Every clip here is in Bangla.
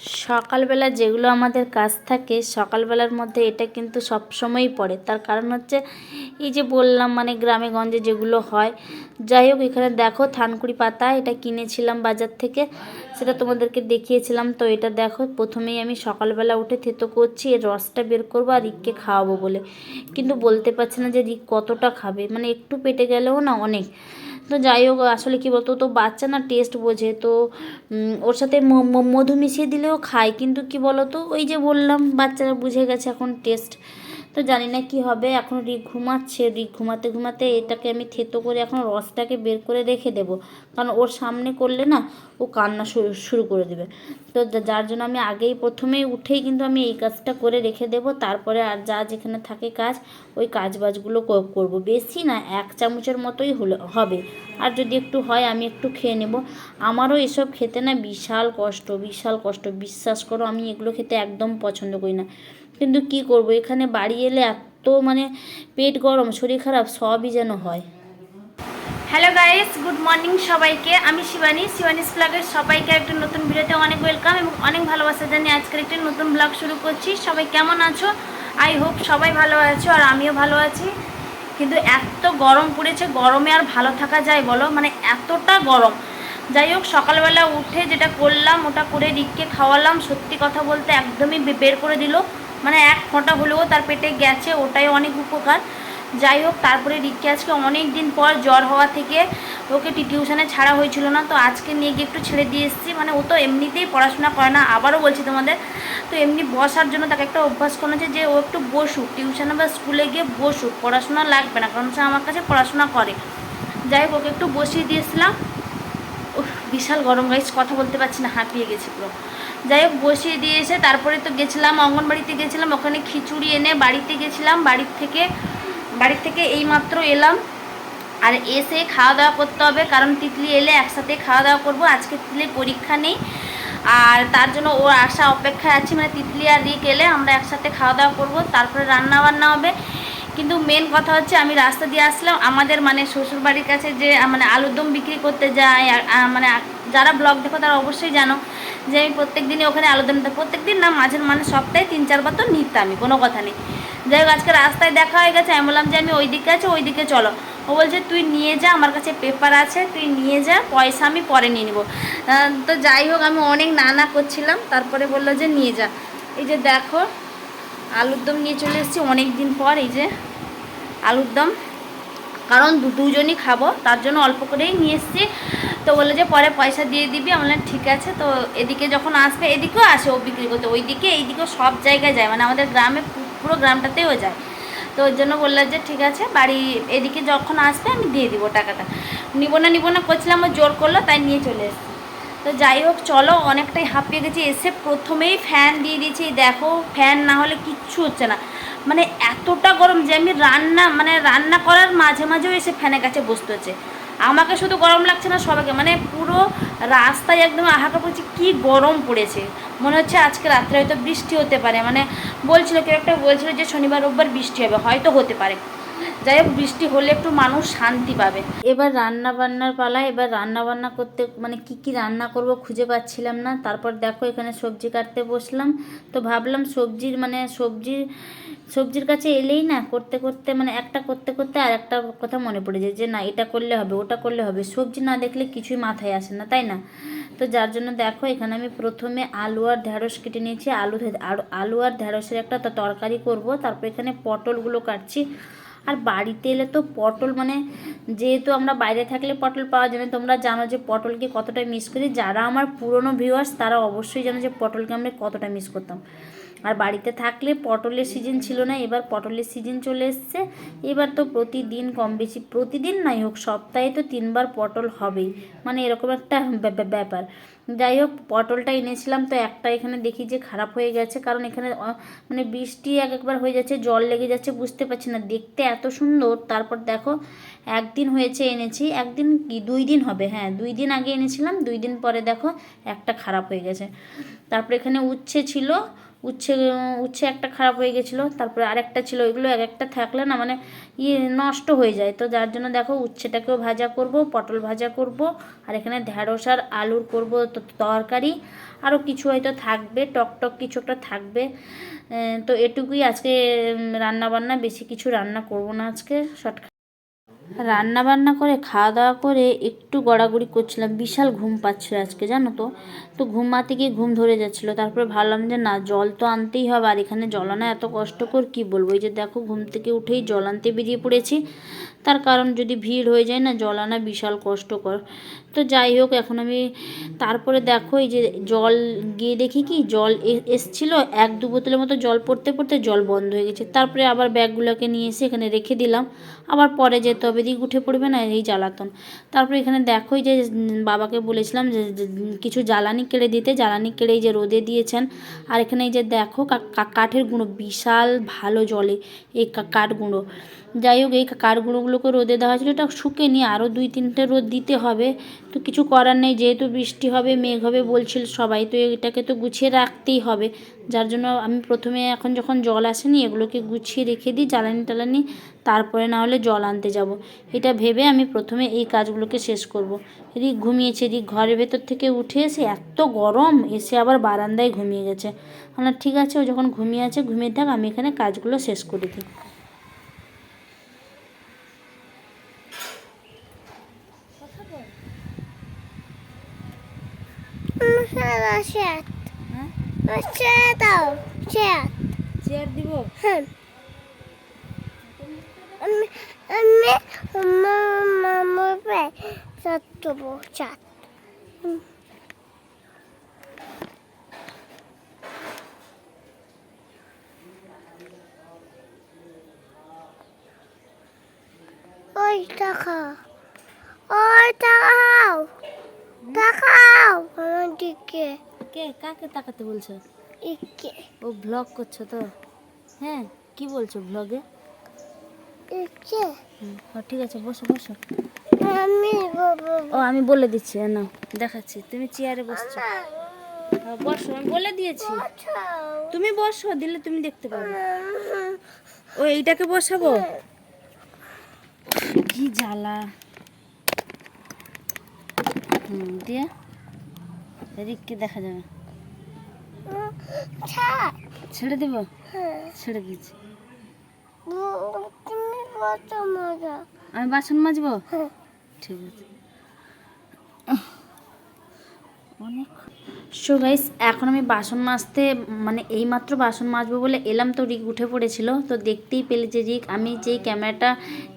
সকালবেলা যেগুলো আমাদের কাজ থাকে, সকালবেলার মধ্যে এটা কিন্তু সবসময়ই পড়ে। তার কারণ হচ্ছে, এই যে বললাম মানে গ্রামে গঞ্জে যেগুলো হয়, যাই হোক এখানে দেখো থানকুড়ি পাতা, এটা কিনেছিলাম বাজার থেকে, সেটা তোমাদেরকে দেখিয়েছিলাম। তো এটা দেখো, প্রথমেই আমি সকালবেলা উঠে থেতো করছি, এর রসটা বের করব আর রিককে খাওয়াবো বলে। কিন্তু বলতে পারছি না যে রিক কতটা খাবে মানে একটু পেটে গেলেও না অনেক। তো যাই হোক, আসলে কী বলতো তো বাচ্চা না টেস্ট বোঝে, তো ওর সাথে মধু মিশিয়ে দিলেও খায়। কিন্তু কি বলতো, ওই যে বললাম, বাচ্চারা বুঝে গেছে এখন টেস্ট তো জানি না কি হবে, এখন রিক ঘুমাচ্ছে, রিক ঘুমাতে ঘুমাতে এটাকে আমি থেতো করে এখন রসটাকে বের করে রেখে দেবো। কারণ ওর সামনে করলে না, ও কান্না শুরু করে দেবে। তো যার জন্য আমি আগেই প্রথমেই উঠেই কিন্তু আমি এই কাজটা করে রেখে দেবো, তারপরে আর যা যেখানে থাকে কাজ, ওই কাজ বাজগুলো করব। বেশি না, এক চামচের মতোই হলে, হবে। আর যদি একটু হয়, আমি একটু খেয়ে নেব। আমারও এসব খেতে না বিশাল কষ্ট বিশাল কষ্ট। বিশ্বাস করো, আমি এগুলো খেতে একদম পছন্দ করি না। কিন্তু কি করব? এখানে বাড়ি এলে এত মানে পেট গরম, শরীর খারাপ, সবই যেন হয়। হ্যালো গাইস গুড মর্নিং সবাইকে। আমি শিবানী, শিবানীস ব্লগের সবাইকে একটা নতুন ভিডিওতে অনেক ওয়েলকাম এবং অনেক ভালোবাসা জানিয়ে আজকের একটি নতুন ব্লগ শুরু করছি। সবাই কেমন আছো? আই হোপ সবাই ভালো আছো আর আমিও ভালো আছি। কিন্তু এত গরম পড়েছে, গরমে আর ভালো থাকা যায় বলো? মানে এতটা গরম। যাই হোক, সকালবেলা উঠে যেটা করলাম, ওটা করে রিককে খাওয়ালাম। সত্যি কথা বলতে একদমই বের করে দিল। মানে এক ফোঁটা হলেও তার পেটে গেছে, ওটাই অনেক উপকার। যাই হোক, তারপরে রিককে আজকে অনেক দিন পর জ্বর হওয়া থেকে ওকে টিউশনে ছাড়া হয়েছিল না, তো আজকে নিয়ে গিয়ে একটু ছেড়ে দিয়ে এসেছি। মানে ও তো এমনিতেই পড়াশোনা করে না, আবারও বলছি তোমাদের। তো এমনি বসার জন্য তাকে একটা অভ্যাস করা হচ্ছে যে ও একটু বসুক, টিউশনে বা স্কুলে গিয়ে বসুক, পড়াশোনা লাগবে না, কারণ সে আমার কাছে পড়াশোনা করে। যাই হোক, ওকে একটু বসিয়ে দিয়েছিলাম। বিশাল গরম গাইস কথা বলতে পারছি না, হাঁপিয়ে গেছি পুরো। যাই হোক বসিয়ে দিয়ে এসে তারপরে তো গেছিলাম অঙ্গনবাড়িতে গেছিলাম ওখানে খিচুড়ি এনে বাড়িতে গেছিলাম বাড়ির থেকে বাড়ির থেকে এইমাত্র এলাম। আর এসে খাওয়া দাওয়া করতে হবে কারণ তিতলি এলে একসাথে খাওয়া দাওয়া করব আজকে তিতলির পরীক্ষা নেই। আর তার জন্য ওর আসা অপেক্ষায় আছি মানে তিতলি আর রিক এলে আমরা একসাথে খাওয়া দাওয়া করব তারপরে রান্না বান্না হবে। কিন্তু মেন কথা হচ্ছে আমি রাস্তা দিয়ে আসলাম আমাদের মানে শ্বশুরবাড়ির কাছে যে মানে আলুর দম বিক্রি করতে আর, মানে যারা ব্লগ দেখো তারা অবশ্যই জানো যে আমি প্রত্যেক দিনই ওখানে আলুর দম নিতাম প্রত্যেক দিন না, মাঝের মানে সপ্তাহে তিন চারবার তো নিতামই কোনো কথা নেই। যাই হোক, আজকে রাস্তায় দেখা হয়ে গেছে, আমি বললাম যে আমি ওই দিকে আছি ওই দিকে চলো। ও বলছে, তুই নিয়ে যা, আমার কাছে পেপার আছে, তুই নিয়ে যা, পয়সা আমি পরে নিয়ে নিবো। তো যাই হোক, আমি অনেক নানা করছিলাম, তারপরে বলল যে নিয়ে যা। এই যে দেখো, আলুর দম নিয়ে চলে এসেছি অনেক দিন পর, এই যে আলুর দম। কারণ দুজনই খাব, তার জন্য অল্প করেই নিয়ে এসেছি। তো বলল যে পরে পয়সা দিয়ে দিবি। আমি ঠিক আছে। তো এদিকে যখন আসবে, এদিকেও আসে ও বিক্রি করতে। ওইদিকে, এইদিকেও সব জায়গায় যায়। মানে আমাদের গ্রামে পুরো গ্রামটাতেও যায়। তো ওই জন্য বলল যে, ঠিক আছে, বাড়ি এদিকে যখন আসবে, আমি দিয়ে দিব টাকাটা। নিব না নিব না করছিলাম জোর করল, তাই নিয়ে চলে এসেছি। তো যাই হোক, চলো, অনেকটাই হাঁপিয়ে গেছি। এসে প্রথমেই ফ্যান দিয়ে দিয়েছি। দেখো ফ্যান না হলে কিচ্ছু হচ্ছে না। মানে এতটা গরম যে আমি রান্না মানে রান্না করার মাঝে মাঝেও এসে ফ্যানের কাছে বসতে হচ্ছে। আমাকে শুধু গরম লাগছে না সবাইকে মানে পুরো রাস্তায় একদম আহাকা পড়ছে, কি গরম পড়েছে। মনে হচ্ছে আজকে রাত্রে হয়তো বৃষ্টি হতে পারে মানে বলছিল, কেউ একটা বলছিল যে শনিবার, রোববার বৃষ্টি হবে, হয়তো হতে পারে। যাই হোক, বৃষ্টি হলে একটু মানুষ শান্তি পাবে। এবার রান্না বান্নার পালা, এবার রান্না বান্না করতে মানে কি কি রান্না করব খুঁজে পাচ্ছিলাম না। তারপর দেখো, এখানে সবজি কাটতে বসলাম। তো ভাবলাম সবজির মানে সবজির সবজির কাছে এলেই না, করতে করতে মানে একটা করতে করতে আর একটা কথা মনে পড়ে যায় যে, না, এটা করলে হবে, ওটা করলে হবে। সবজি না দেখলে কিছুই মাথায় আসে না, তাই না? তো যার জন্য দেখো, এখানে আমি প্রথমে আলু আর ঢ্যাঁড়স কেটে নিয়েছি। আলু আর আলু আর ঢ্যাঁড়সের একটা তরকারি করব। তারপর এখানে পটলগুলো কাটছি। আর বাড়িতে এলে তো পটল মানে যেহেতু আমরা বাইরে থাকলে পটল পাওয়া যাবে তোমরা জানো যে পটলকে কতটা মিস করি। যারা আমার পুরনো ভিউয়ার্স তারা অবশ্যই জানো যে পটলকে আমরা কতটা মিস করতাম। আর বাড়িতে থাকলে পটলের সিজন ছিল না, এবার পটলের সিজন চলে এসছে। এবার তো প্রতিদিন কম বেশি, প্রতিদিন নাই হোক, সপ্তাহে তো তিনবার পটল হবেই। মানে এরকম একটা ব্যা- ব্যা- ব্যাপার। যাই হোক, পটলটা এনেছিলাম, তো একটা এখানে দেখি যে খারাপ হয়ে গেছে, কারণ এখানে মানে বৃষ্টি এক একবার হয়ে যাচ্ছে, জল লেগে যাচ্ছে, বুঝতে পারছি না। দেখতে এত সুন্দর, তারপর দেখো, একদিন হয়েছে এনেছি, একদিন কি, দুই দিন হবে হ্যাঁ দুই দিন আগে এনেছিলাম, দুই দিন পরে দেখো, একটা খারাপ হয়ে গেছে। তারপর এখানে উচ্ছে ছিল উচ্ছে উচ্ছে একটা খারাপ হয়ে গেছিল, তারপরে আরেকটা ছিল, এগুলো এক একটা থাকলে না মানে ইয়ে নষ্ট হয়ে যায়। তো যার জন্য দেখো উচ্ছেটাকেও ভাজা করব, পটল ভাজা করব, আর এখানে ঢ্যাঁড়স আর আলুর করব তরকারি। আরও কিছু হয়তো থাকবে, টক টক কিছু একটা থাকবে। তো এটুকুই আজকে রান্না বান্না বেশি কিছু রান্না করব না আজকে শর্ট রান্না বান্না করে খাওয়া দাওয়া করে একটু গড়াগড়ি করছিলাম। বিশাল ঘুম পাচ্ছিল আজকে, জানো তো? তো ঘুমাতে গিয়ে ঘুম ধরে যাচ্ছিল। তারপরে ভাবলাম যে, না, জল তো আনতেই হবে, আর এখানে জল আনা এত কষ্টকর, কি বলব? এই যে দেখো, ঘুম থেকে উঠেই জল আনতে বেরিয়ে পড়েছি। তার কারণ যদি ভিড় হয়ে যায় না, জল আনা বিশাল কষ্টকর। তো যাই হোক, এখন আমি তারপরে দেখো, এই যে জল গিয়ে দেখি কি, জল এসছিল, এক দু বোতলের মতো জল পড়তে পড়তে জল বন্ধ হয়ে গেছে। তারপরে আবার ব্যাগগুলোকে নিয়ে এসে এখানে রেখে দিলাম। আবার পরে যেতে হবে দিক উঠে পড়বে না, এই জ্বালাতন। তারপরে এখানে দেখো যে বাবাকে বলেছিলাম যে কিছু জ্বালানি কেড়ে দিতে, জ্বালানি কেড়ে এই যে রোদে দিয়েছেন। আর এখানে এই যে দেখো কাঠের গুঁড়ো, বিশাল ভালো জলে, এই কাঠ গুঁড়ো। যাই হোক, এই কাঠ গুঁড়োগুলোকে রোদে দেওয়া হয়েছিল, এটা শুকেনি, আরও দুই তিনটে রোদ দিতে হবে। তো কিছু করার নেই, যেহেতু বৃষ্টি হবে, মেঘ হবে বলছিল সবাই, তো এটাকে তো গুছিয়ে রাখতেই হবে। যার জন্য আমি প্রথমে এখন যখন জল আসেনি, এগুলোকে গুছিয়ে রেখে দিই, জ্বালানি টালানি, তারপরে না হলে জল আনতে যাব। এটা ভেবে আমি প্রথমে এই কাজগুলোকে শেষ করব। রিক ঘুমিয়েছে রিক ঘরের ভেতর থেকে উঠে এসে এত গরম, এসে আবার বারান্দায় ঘুমিয়ে গেছে। আমার ঠিক আছে, ও যখন ঘুমিয়ে আছে, ঘুমিয়ে থাক, আমি এখানে কাজগুলো শেষ করে দিই। হ্যাঁ Chat দাও chat. চেয়ার দিব? হুম। আমি আমি মামার পায়ে চাট দেবো চাট ওই টাকা ওই টাকাও টাকাও আমার দিকে। কে? কাকে তাকাতে বলছো? ও ব্লগ করছ তো? হ্যাঁ কি বলছো ব্লগে ইকে ঠিক আছে বসো বসো। আমি ও আমি বলে দিচ্ছি না দেখাচ্ছি তুমি চেয়ারে বসছো। বসো আমি বলে দিয়েছি। তুমি বসো দিলে তুমি দেখতে পাবে। ও এইটাকে বসাবো? কি জ্বালা। হুম দিয়ে? রিককে দেখা যাবে। ছাড়। দেব? হ্যাঁ। ছেড়ে দিচ্ছি আমি বাসন মাজবো? হ্যাঁ। ঠিক আছে। অনেক সো গাইস এখন আমি বাসন মাজতে মানে এইমাত্র বাসন মাজবো বলে এলাম তো, রিক উঠে পড়েছিল। তো দেখতেই পেলে যে রিক, আমি যেই ক্যামেরাটা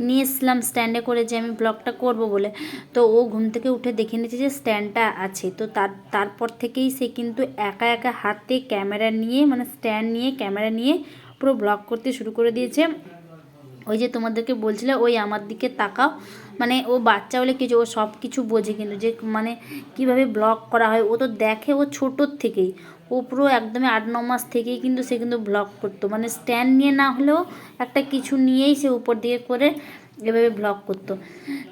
নিয়ে এসলাম স্ট্যান্ডে করে যে আমি ব্লগটা করব বলে, তো ও ঘুম থেকে উঠে দেখে নিয়েছে যে স্ট্যান্ডটা আছে। তো তার, তারপর থেকেই সে কিন্তু একা একা হাতে ক্যামেরা নিয়ে মানে স্ট্যান্ড নিয়ে, ক্যামেরা নিয়ে পুরো ব্লগ করতে শুরু করে দিয়েছে। ওই যে তোমাদেরকে বলছিলে ওই আমার দিকে তাকাও। মানে ও বাচ্চা হলে কিছু, ও সব কিছু বোঝে কিন্তু যে মানে কীভাবে ব্লগ করা হয়। ও তো দেখে ও ছোটোর থেকেই। ও পুরো একদমই আট, ন মাস থেকেই কিন্তু সে কিন্তু ব্লগ করতো। মানে স্ট্যান্ড নিয়ে না হলেও একটা কিছু নিয়েই সে উপর দিয়ে করে এভাবে ব্লগ করতো।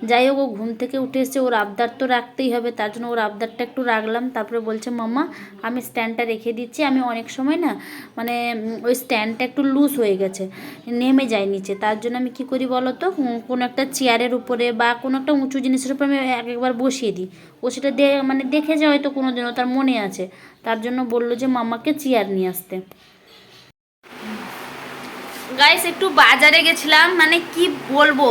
যাই হোক, ও ঘুম থেকে উঠে এসে ওর আবদার তো রাখতেই হবে, তার জন্য ওর আবদারটা একটু রাখলাম। তারপরে বলছে মাম্মা আমি স্ট্যান্ডটা রেখে দিচ্ছি। আমি অনেক সময় না মানে ওই স্ট্যান্ডটা একটু লুজ হয়ে গেছে, নেমে যায় নিচে। তার জন্য আমি কি করি বলো তো? কোনো একটা চেয়ারের উপরে বা কোনো একটা উঁচু জিনিসের উপরে আমি এক একবার বসিয়ে দিই। ও সেটা মানে দেখে যায় হয়তো কোনো দিনও তার মনে আছে। তার জন্য বলল যে, মামাকে চেয়ার নিয়ে আসতে। গাইস একটু বাজারে গেছিলাম মানে কি বলব?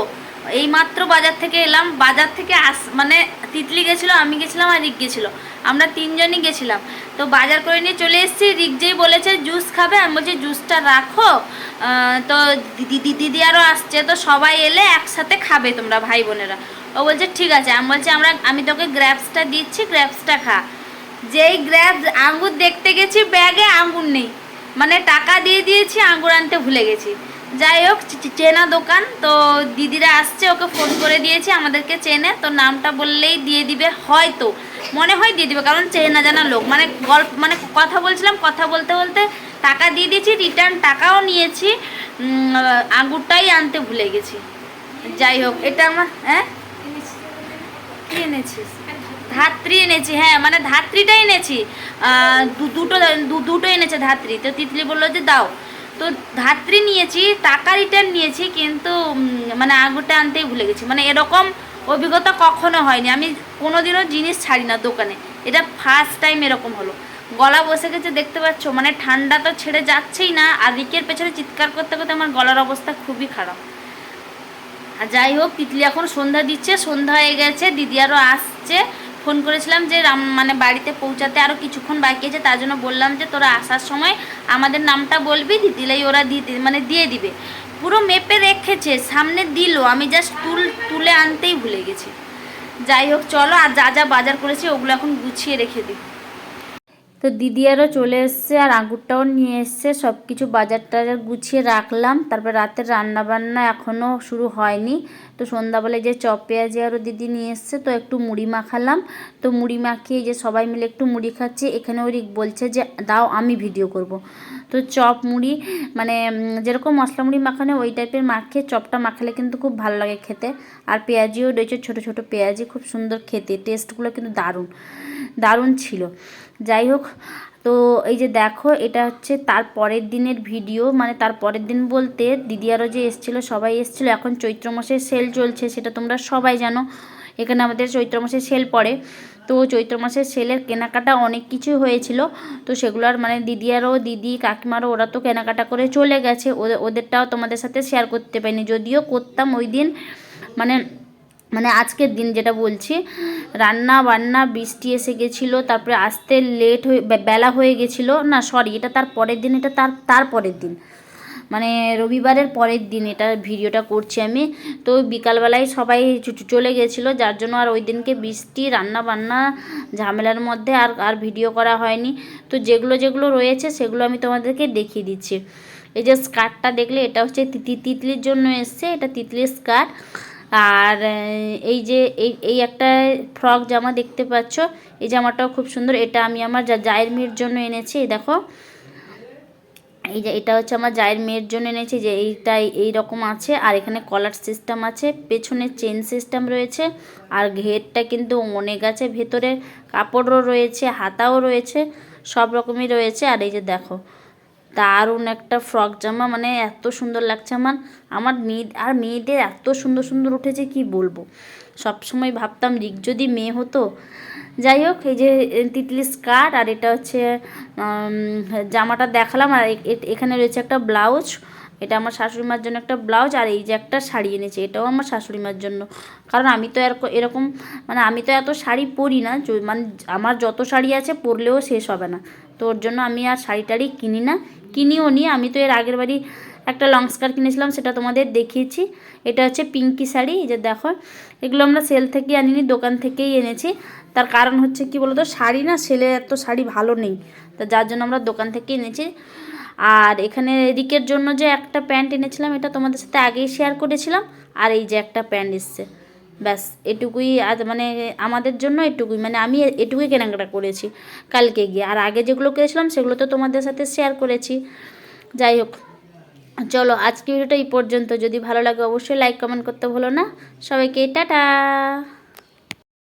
এই মাত্র বাজার থেকে এলাম, বাজার থেকে আস মানে তিতলি গেছিল, আমি গেছিলাম আর রিক গেছিল। আমরা তিনজনই গেছিলাম। তো বাজার করে নিয়ে চলে এসেছি, রিক যেই বলেছে জুস খাবে, আমি বলছি জুসটা রাখো। তো দিদি দিদি আরও আসছে, তো সবাই এলে একসাথে খাবে তোমরা, ভাই বোনেরা। ও বলছে, ঠিক আছে। আমি বলছি, আমরা, আমি তোকে গ্র্যাপসটা দিচ্ছি গ্র্যাপসটা খা। যেই গ্র্যাপস আঙ্গুর দেখতে গেছি ব্যাগে আঙ্গুর নেই। মানে টাকা দিয়ে দিয়েছি আঙ্গুর আনতে ভুলে গেছি। যাই হোক চেনা দোকান তো দিদিরা আসছে ওকে ফোন করে দিয়েছি আমাদেরকে চেনে তো নামটা বললেই দিয়ে দিবে হয়তো। মনে হয় দিয়ে দিবে কারণ চেনা জানা লোক। মানে গল্প মানে কথা বলছিলাম কথা বলতে বলতে টাকা দিয়ে দিয়েছি রিটার্ন টাকাও নিয়েছি উম, আঙ্গুরটাই আনতে ভুলে গেছি। যাই হোক এটা আমার হ্যাঁ? কি এনেছিস? ধাত্রী এনেছি হ্যাঁ মানে ধাত্রীটা এনেছি। দুটো দুটো এনেছে ধাত্রী। তো তিতলি বলল যে দাও। তো ধাত্রী নিয়েছি, টাকা রিটার্ন নিয়েছি, কিন্তু মানে আগুরটা আনতেই ভুলে গেছি। মানে এরকম অভিজ্ঞতা কখনো হয়নি। আমি কোনোদিনও জিনিস ছাড়ি না দোকানে। এটা ফার্স্ট টাইম এরকম হলো। গলা বসে গেছে, দেখতে পাচ্ছ? মানে ঠান্ডা তো ছেড়ে যাচ্ছেই না। আর রিকের পেছনে চিৎকার করতে করতে আমার গলার অবস্থা খুবই খারাপ। আর যাই হোক, তিতলি এখন সন্ধ্যা দিচ্ছে, সন্ধ্যা হয়ে গেছে, দিদি আরও আসছে। ফোন করেছিলাম যে রাম- মানে বাড়িতে পৌঁছাতে আরও কিছুক্ষণ বাকি আছে, তার জন্য বললাম যে তোরা আসার সময় আমাদের নামটা বলবি, দিদিলাই ওরা দিয়ে মানে দিয়ে দিবে। পুরো মেপে রেখেছে, সামনে দিল, আমি জাস্ট তুল, তুলে আনতেই ভুলে গেছি। যাই হোক, চলো, আর যা যা বাজার করেছি, ওগুলো এখন গুছিয়ে রেখে দিই। তো দিদি আরও চলে এসছে আর আঙুরটাও নিয়ে এসছে। সব কিছু বাজার টাজার গুছিয়ে রাখলাম। তারপর রাতের রান্না বান্না এখনও শুরু হয়নি। তো সন্ধ্যাবেলায় যে চপ, পেঁয়াজি আরও দিদি নিয়ে এসছে, তো একটু মুড়ি মাখালাম। তো মুড়ি মাখিয়ে যে সবাই মিলে একটু মুড়ি খাচ্ছি, এখানে ওই বলছে যে, দাও, আমি ভিডিও করব। তো চপ, মুড়ি মানে যেরকম মশলা মুড়ি মাখানো, ওই টাইপের মাখিয়ে চপটা মাখালে কিন্তু খুব ভালো লাগে খেতে। আর পেঁয়াজিও রয়েছে, ছোটো ছোটো পেঁয়াজি, খুব সুন্দর খেতে। টেস্টগুলো কিন্তু দারুণ। দারুণ ছিল। যাই হোক, তো এই যে দেখো, এটা হচ্ছে তার পরের দিনের ভিডিও। মানে তার পরের দিন বলতে দিদি আরও যে এসেছিল, সবাই এসেছিল। এখন চৈত্র মাসের সেল চলছে, সেটা তোমরা সবাই জানো। এখানে আমাদের চৈত্র মাসে সেল পড়ে। তো চৈত্র মাসের সেলের কেনাকাটা অনেক কিছু হয়েছিল। তো সেগুলো আর মানে দিদি আরও, দিদি, কাকিমারও, ওরা তো কেনাকাটা করে চলে গেছে। ওদের, ওদেরটাও তোমাদের সাথে শেয়ার করতে পারিনি। যদিও করতাম ওই দিন মানে মানে আজকের দিন যেটা বলছি, রান্না বান্না বৃষ্টি এসে গেছিল, তারপরে আসতে লেট হয়ে বেলা হয়ে গেছিল, না সরি এটা তার পরের দিন, এটা তার তার পরের দিন। মানে রবিবারের পরের দিন এটা ভিডিওটা করছি আমি। তো বিকালবেলায় সবাই চলে গেছিল, যার জন্য আর ওই দিনকে বৃষ্টি, রান্না বান্না, ঝামেলার মধ্যে আর আর ভিডিও করা হয়নি। তো যেগুলো যেগুলো রয়েছে সেগুলো আমি তোমাদেরকে দেখিয়ে দিচ্ছি। এই যে স্কার্টটা দেখলে এটা হচ্ছে তিতি, তিতলির জন্য এসছে, এটা তিতলির স্কার্ট। আর এই যে, এই এই একটা ফ্রক জামা দেখতে পাচ্ছ, এই জামাটাও খুব সুন্দর। এটা আমি আমার জায়ের মেয়ের জন্য এনেছি দেখো। এই যে, এটা হচ্ছে আমার জায়ের মেয়ের জন্য এনেছি, যে এইটাই, এই রকম আছে। আর এখানে কলার সিস্টেম আছে, পেছনে চেন সিস্টেম রয়েছে, আর ঘেরটা কিন্তু অনেক আছে, ভেতরে কাপড়ও রয়েছে, হাতাও রয়েছে, সব রকমই রয়েছে। আর এই যে, দেখো দারুণ একটা ফ্রক জামা মানে এত সুন্দর লাগছে আমার। আমার মেয়ে, আর মেয়েদের এত সুন্দর সুন্দর উঠেছে, কি বলব? সবসময় ভাবতাম রিক যদি মেয়ে হতো। যাই হোক, এই যে তিতলি স্কার্ট আর এটা হচ্ছে জামাটা দেখালাম, আর এখানে রয়েছে একটা ব্লাউজ। এটা আমার শাশুড়ি মার জন্য একটা ব্লাউজ, আর এই যে একটা শাড়ি এনেছে, এটাও আমার শাশুড়ি মার জন্য। কারণ আমি তো এরক- এরকম মানে আমি তো এত শাড়ি পরি না মানে আমার যত শাড়ি আছে, পরলেও শেষ হবে না। তো ওর জন্য আমি আর শাড়ি টাড়ি কিনি না। কিনিও নি। আমি তো এর আগের বাড়ি একটা লং স্কার্ট কিনেছিলাম, সেটা তোমাদের দেখিয়েছি। এটা হচ্ছে পিঙ্কি শাড়ি, এই যে দেখো। এগুলো আমরা সেল থেকে আনিনি, দোকান থেকেই এনেছি। তার কারণ হচ্ছে কি বলতো, শাড়ি না সেলে এত শাড়ি ভালো নেই। তা যার জন্য আমরা দোকান থেকে এনেছি। আর এখানে রিকের জন্য যে একটা প্যান্ট এনেছিলাম, এটা তোমাদের সাথে আগেই শেয়ার করেছিলাম। আর এই যে একটা প্যান্ট এসছে। ব্যাস, এটুকুই আজ মানে আমাদের জন্য এটুকুই মানে আমি এটুকুই কেনাকাটা করেছি কালকে গিয়ে। আর আগে যেগুলো করেছিলাম সেগুলো তো তোমাদের সাথে শেয়ার করেছি। যাই হোক, চলো আজকে ভিডিওটা এই পর্যন্ত। যদি ভালো লাগে অবশ্যই লাইক কমেন্ট করতে ভুলো না। সবাইকে টাটা!